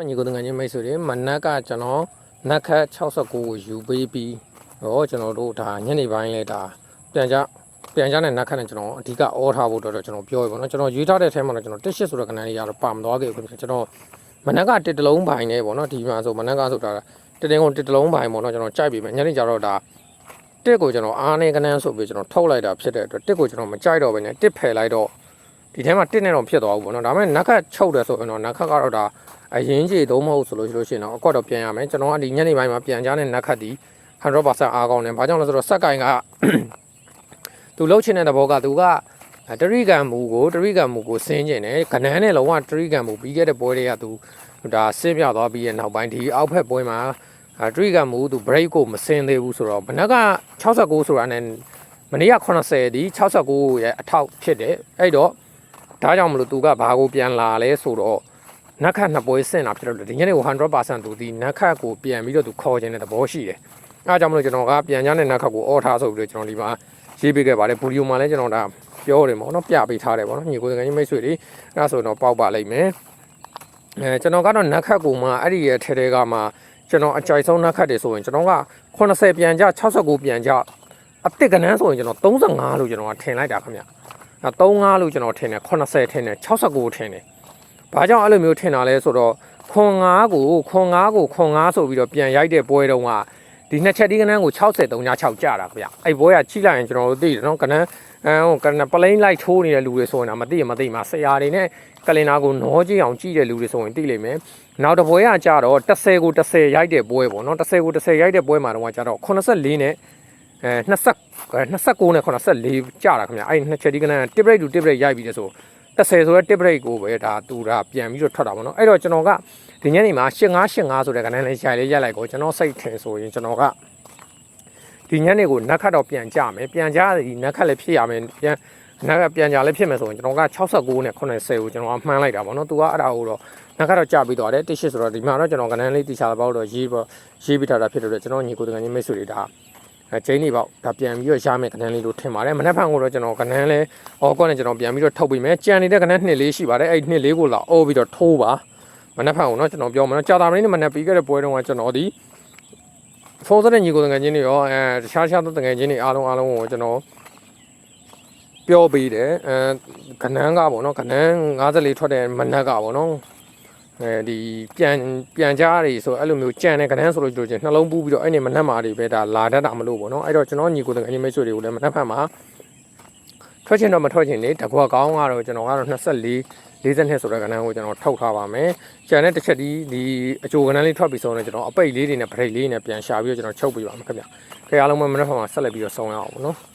ညီကိုတငယ်ချင်းမိတ်ဆွေတွေမနက်ကကျွန်တော်နက်ခတ်69ကိုယူပေးပြီးတော့ကျွန်တော်တို့ဒါညနေပိုင်းလဲဒါပြန်ကြပြန်ကြတဲ့နက်ခတ်နဲ့ကျွန်တော်အဓိကအောထားဖို့တော့ကျွန်တော်ပြောရပါတော့ကျွန်တော်ရွေးထားတဲ့အထဲမှာတော့ကျွန်တော်တက်ရှစ်ဆိုတဲ့ကဏ္ဍလေးရတော့ပါမသွားခဲ့ဘူးကျွန်တော်မနက်ကတစ်တလုံးပိုင်းနေပေါ့နော်ဒီမှာဆိုမနက်ကဆိုတာတတင်းကုန်တစ်တလုံးပိုင်းပေါ့နော်ကျွန်တော်ကြိုက်ပြီမယ်ညနေကျတော့ဒါတစ်ကိုကျွန်တော်အားနေကနန်းဆိုပြီးကျွန်တော်ထုတ်လိုက်တာဖြစ်တဲ့အတွက်တစ်ကိုကျွန်တော်မကြိုက်တော့ဘဲနဲ့တစ်ဖယ်လိုက်တော့ ဒီထဲမှာတစ်နဲ့တော့ဖြစ်သွားဘူးပေါ့နော်ဒါပေမဲ့နက်ခတ်ချုပ်တယ်ဆိုရင်တော့နက်ခတ်ကတော့ဒါအရင်ကြီးသုံးမဟုတ်ဆိုလို့ရှိလို့ရှိရင်တော့အကွက်တော့ပြန်ရမယ်ကျွန်တော်ကဒီညနေပိုင်းမှာပြန်ကြတဲ့နက်ခတ်ဒီ100%အားကောင်းတယ်ဘာကြောင့်လဲဆိုတော့စက်ကင်ကသူလှုပ်ချင်တဲ့သဘောကသူကတရိကံမူကိုတရိကံမူကိုဆင်းကျင်တယ်ခနန်းနဲ့လုံးဝတရိကံမူပြီးခဲ့တဲ့ပွဲတွေကသူဒါဆင်းပြသွားပြီးရဲ့နောက်ပိုင်းဒီအောက်ဖက်ပွဲမှာတရိကံမူသူ break ကိုမဆင်းသေးဘူးဆိုတော့ဘနက်က69ဆိုတာနဲ့မနေ့က80ဒီ69ရဲ့အထောက်ဖြစ်တယ်အဲ့တော့ ဒါကြောင့်မလို့သူကဘာကိုပြန်လာလဲဆိုတော့နက်ခတ်နှစ်ပွဲဆင့်တာဖြစ်တော့ဒီညနေကို100%သူဒီနက်ခတ်ကိုပြန်ပြီးတော့သူခေါ်ခြင်းတဲ့သဘောရှိတယ်။အဲအကြောင်းမလို့ကျွန်တော်ကပြန်ကြတဲ့နက်ခတ်ကိုအော်ထားဆိုပြီးတော့ကျွန်တော်ဒီမှာရေးပေးခဲ့ပါတယ်။ဗီဒီယိုမှာလည်းကျွန်တော်ဒါပြောတယ်ပေါ့နော်ပြပေးထားတယ်ပေါ့နော်ညီကိုယ်ငယ်ချင်းမိတ်ဆွေတွေအဲဆိုတော့ပေါက်ပါလိမ့်မယ်။အဲကျွန်တော်ကတော့နက်ခတ်ကိုမှအဲ့ဒီရဲ့ထဲထဲကမှကျွန်တော်အကြိုက်ဆုံးနက်ခတ်တွေဆိုရင်ကျွန်တော်က80ပြန်ကြ69ပြန်ကြအစ်စ်ကနန်းဆိုရင်ကျွန်တော်35လို့ကျွန်တော်ကထင်လိုက်တာခင်ဗျ။အဲ 35လို့ကျွန်တော်ထင်တယ်80ထင်တယ်69ထင်တယ်။ဘာကြောင့်အဲ့လိုမျိုးထင်တာလဲဆိုတော့ခွန်9ကိုခွန်9ကိုခွန်9ဆိုပြီးတော့ပြန်ရိုက်တဲ့ပွဲတုန်းကဒီနှစ်ချက်ဒီကနန်းကို63ည6ကြာတာခင်ဗျအဲ့ပွဲကချိလိုက်ရင်ကျွန်တော်တို့သိတယ်နော်ကနန်းအဲဟိုကနန်းပလိန်လိုက်ထိုးနေတဲ့လူတွေဆိုရင်တော့မသိရမသိမှာဆရာတွေနဲ့ကလင်နာကိုနောကြည့်အောင်ကြည့်တဲ့လူတွေဆိုရင်သိလိမ့်မယ်နောက်တစ်ပွဲကကြတော့30ကို30ရိုက်တဲ့ပွဲပေါ့နော်30ကို30ရိုက်တဲ့ပွဲမှာတော့ကြတော့84နဲ့ အဲ20 29နဲ့84ကြာတာခင်ဗျအဲ့နှစ်ချက်ဒီကနန်းတစ်ဘရိတ်တူတစ်ဘရိတ်ရိုက်ပြီးတဲ့ဆို30ဆိုတဲ့တစ်ဘရိတ်ကိုပဲဒါသူဒါပြန်ပြီးတော့ထွက်တာပေါ့နော်အဲ့တော့ကျွန်တော်ကဒီညနေမှာ8585ဆိုတဲ့ကဏ္ဍလေးရိုက်လေးရိုက်လိုက်ကိုကျွန်တော်စိတ်ထင်ဆိုရင်ကျွန်တော်ကဒီညနေကိုနက်ခတ်တော့ပြန်ကြမယ်ပြန်ကြဒီနက်ခတ်လည်းဖြစ်ရမယ်ပြန်နက်ကပြန်ကြလည်းဖြစ်မယ်ဆိုရင်ကျွန်တော်က69နဲ့80ကိုကျွန်တော်ကမှန်းလိုက်တာပေါ့နော်သူကအဲ့ဒါကိုတော့နက်ခတ်တော့ကြပြီးသွားတယ်တစ်ရှစ်ဆိုတော့ဒီမှာတော့ကျွန်တော်ကဏ္ဍလေးတိချာပေါ့တော့ရေးပေါ့ရေးပြီးထားတာဖြစ်တဲ့အတွက်ကျွန်တော်ညီကိုတကယ်ကြီးမိတ်ဆွေတွေဒါအဲ ကျင်းနေပေါ့ဒါပြန်ပြီးတော့ရမယ်ကဏ္ဍလေးလို့ထင်ပါတယ်မနေ့ဖန်ကိုတော့ကျွန်တော်ကဏ္ဍလေးအော်ကောနဲ့ကျွန်တော်ပြန်ပြီးတော့ထုတ်ပေးမယ်ကြံနေတဲ့ကနက်နှစ်လေးရှိပါတယ်အဲ့နှစ်လေးကိုလာအော်ပြီးတော့ထိုးပါမနက်ဖန်ကိုနော်ကျွန်တော်ပြောမှာနော်ကြာတာမင်းနဲ့မနက်ပြီးခဲ့တဲ့ပွဲတုန်းကကျွန်တော်ဒီဖုန်းဆက်တဲ့ညီကိုတငယ်ချင်းတွေရောအဲတခြားခြားသောတငယ်ချင်းတွေအားလုံးအားလုံးကိုကျွန်တော်ပြောပေးတယ်အဲကနန်းကပေါ့နော်ကနန်း54ထွက်တဲ့မနက်ကပေါ့နော် အဲဒီပြန်ပြန်ကြားတွေဆိုအဲ့လိုမျိုးကြံတဲ့ကနန်းဆိုလို့ကျွန်တော်နှလုံးပူးပြီးတော့အဲ့နေမနက်မာတွေပဲဒါလာတတ်တာမလို့ပေါ့နော်အဲ့တော့ကျွန်တော်ညီကိုတငယ်ချင်းမိတ်ဆွေတွေကိုလည်းမနက်ဖန်မှာထွက်ချင်တော့မထွက်ချင်လေတကွာကောင်းကတော့ကျွန်တော်ကတော့24 42ဆိုတဲ့ကဏ္ဍကိုကျွန်တော်ထုတ်ထားပါမယ်။ကျန်တဲ့တစ်ချက်ဒီဒီအချိုကဏ္ဍလေးထွက်ပြီးဆုံးတော့ကျွန်တော်အပိတ်လေးတွေနဲ့ဗရိတ်လေးနဲ့ပြန်ရှာပြီးတော့ကျွန်တော်ချုပ်ပြပါမယ်ခင်ဗျ။ခေအားလုံးမမနေ့ကမှဆက်လက်ပြီးတော့ဆုံးရအောင်ပေါ့နော်။